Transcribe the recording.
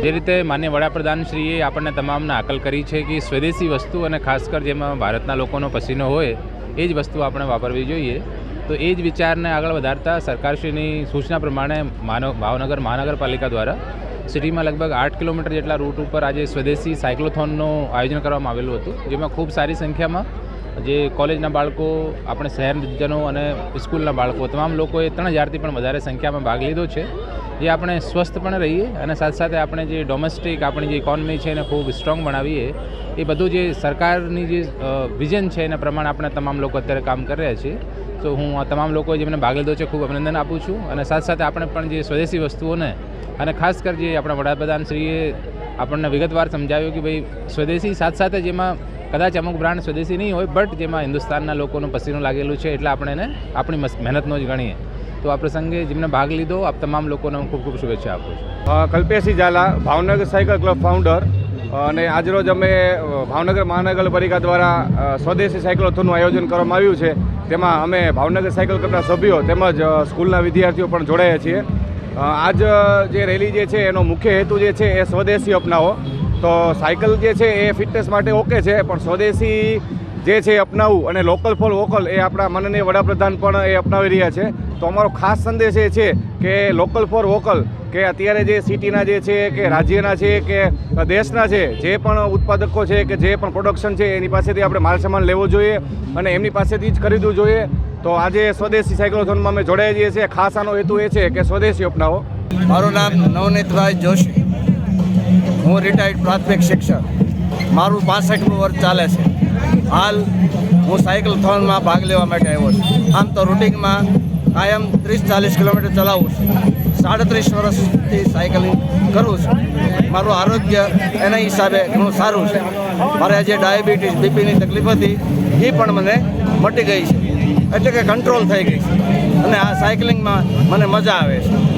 જે રીતે માન્ય વડાપ્રધાનશ્રીએ આપણને તમામને આકલ કરી છે કે સ્વદેશી વસ્તુ અને ખાસ કર જેમાં ભારતના લોકોનો પસીનો હોય, એ જ વસ્તુ આપણે વાપરવી જોઈએ. તો એ જ વિચારને આગળ વધારતા સરકારશ્રીની સૂચના પ્રમાણે માનવ ભાવનગર મહાનગરપાલિકા દ્વારા સિટીમાં લગભગ આઠ કિલોમીટર જેટલા રૂટ ઉપર આજે સ્વદેશી સાયક્લોથોનનું આયોજન કરવામાં આવેલું હતું, જેમાં ખૂબ સારી સંખ્યામાં જે કોલેજના બાળકો, આપણે શહેરજનો અને સ્કૂલના બાળકો, તમામ લોકોએ ત્રણ હજારથી પણ વધારે સંખ્યામાં ભાગ લીધો છે. જે આપણે સ્વસ્થ પણ રહીએ અને સાથે સાથે આપણે જે ડોમેસ્ટિક આપણી જે ઇકોનોમી છે એને ખૂબ સ્ટ્રોંગ બનાવીએ, એ બધું જે સરકારની જે વિઝન છે એના પ્રમાણે આપણે તમામ લોકો અત્યારે કામ કરી રહ્યા છીએ. તો હું આ તમામ લોકોએ જેમને ભાગ લીધો છે, ખૂબ અભિનંદન આપું છું. અને સાથે સાથે આપણે પણ જે સ્વદેશી વસ્તુઓને અને ખાસ કરી જે આપણા વડાપ્રધાનશ્રીએ આપણને વિગતવાર સમજાવ્યું કે ભાઈ સ્વદેશી સાથે સાથે જેમાં કદાચ અમુક બ્રાન્ડ સ્વદેશી નહીં હોય, બટ જેમાં હિન્દુસ્તાનના લોકોનો પસીનું લાગેલું છે, એટલે આપણે એને આપણી મહેનતનો જ ગણીએ. તો આ પ્રસંગે જેમને ભાગ લીધો, આપ તમામ લોકોને હું ખૂબ ખૂબ શુભેચ્છા આપું છું. કલ્પેશી Zala, Bhavnagar cycle club founder અને આજરોજ અમે ભાવનગર મહાનગરપાલિકા દ્વારા સ્વદેશી સાયકલોથોનનું આયોજન કરવામાં આવ્યું છે. તેમાં અમે ભાવનગર સાયકલ ક્લબના સભ્યો તેમજ સ્કૂલના વિદ્યાર્થીઓ પણ જોડાયા છીએ. આજ જે રેલી જે છે, એનો મુખ્ય હેતુ જે છે, એ સ્વદેશી અપનાવો. તો સાયકલ જે છે એ ફિટનેસ માટે ઓકે છે, પણ સ્વદેશી જે છે અપનાવવું અને લોકલ ફોર વોકલ એ આપણા માનનીય વડાપ્રધાન પણ એ અપનાવી રહ્યા છે. તો અમારો ખાસ સંદેશ એ છે કે લોકલ ફોર વોકલ કે અત્યારે જે સિટીના જે છે કે રાજ્યના છે કે દેશના છે, જે પણ ઉત્પાદકો છે કે જે પણ પ્રોડક્શન છે એની પાસેથી આપણે માલ સામાન લેવો જોઈએ અને એમની પાસેથી જ ખરીદવું જોઈએ. તો આજે સ્વદેશી સાયક્લોથોનમાં અમે જોડાઈ જઈએ છીએ. ખાસ આનો હેતુ એ છે કે સ્વદેશી અપનાવો. મારું નામ નવનીતભાઈ જોશી. હું રિટાયર્ડ પ્રાથમિક શિક્ષક. મારું પાસઠમું વર્ષ ચાલે છે. હાલ હું સાયકલ થોનમાં ભાગ લેવા માટે આવ્યો છું. આમ તો રૂટિંગમાં કાયમ ત્રીસ ચાલીસ કિલોમીટર ચલાવું છું. સાડત્રીસ વર્ષથી સાયકલિંગ કરું છું. મારું આરોગ્ય એના હિસાબે ઘણું સારું છે. મારે જે ડાયાબિટીસ, બીપીની તકલીફ હતી. એ પણ મને મટી ગઈ છે. એટલે કે કંટ્રોલ થઈ ગઈ છે. અને આ સાયકલિંગમાં મને મજા આવે છે.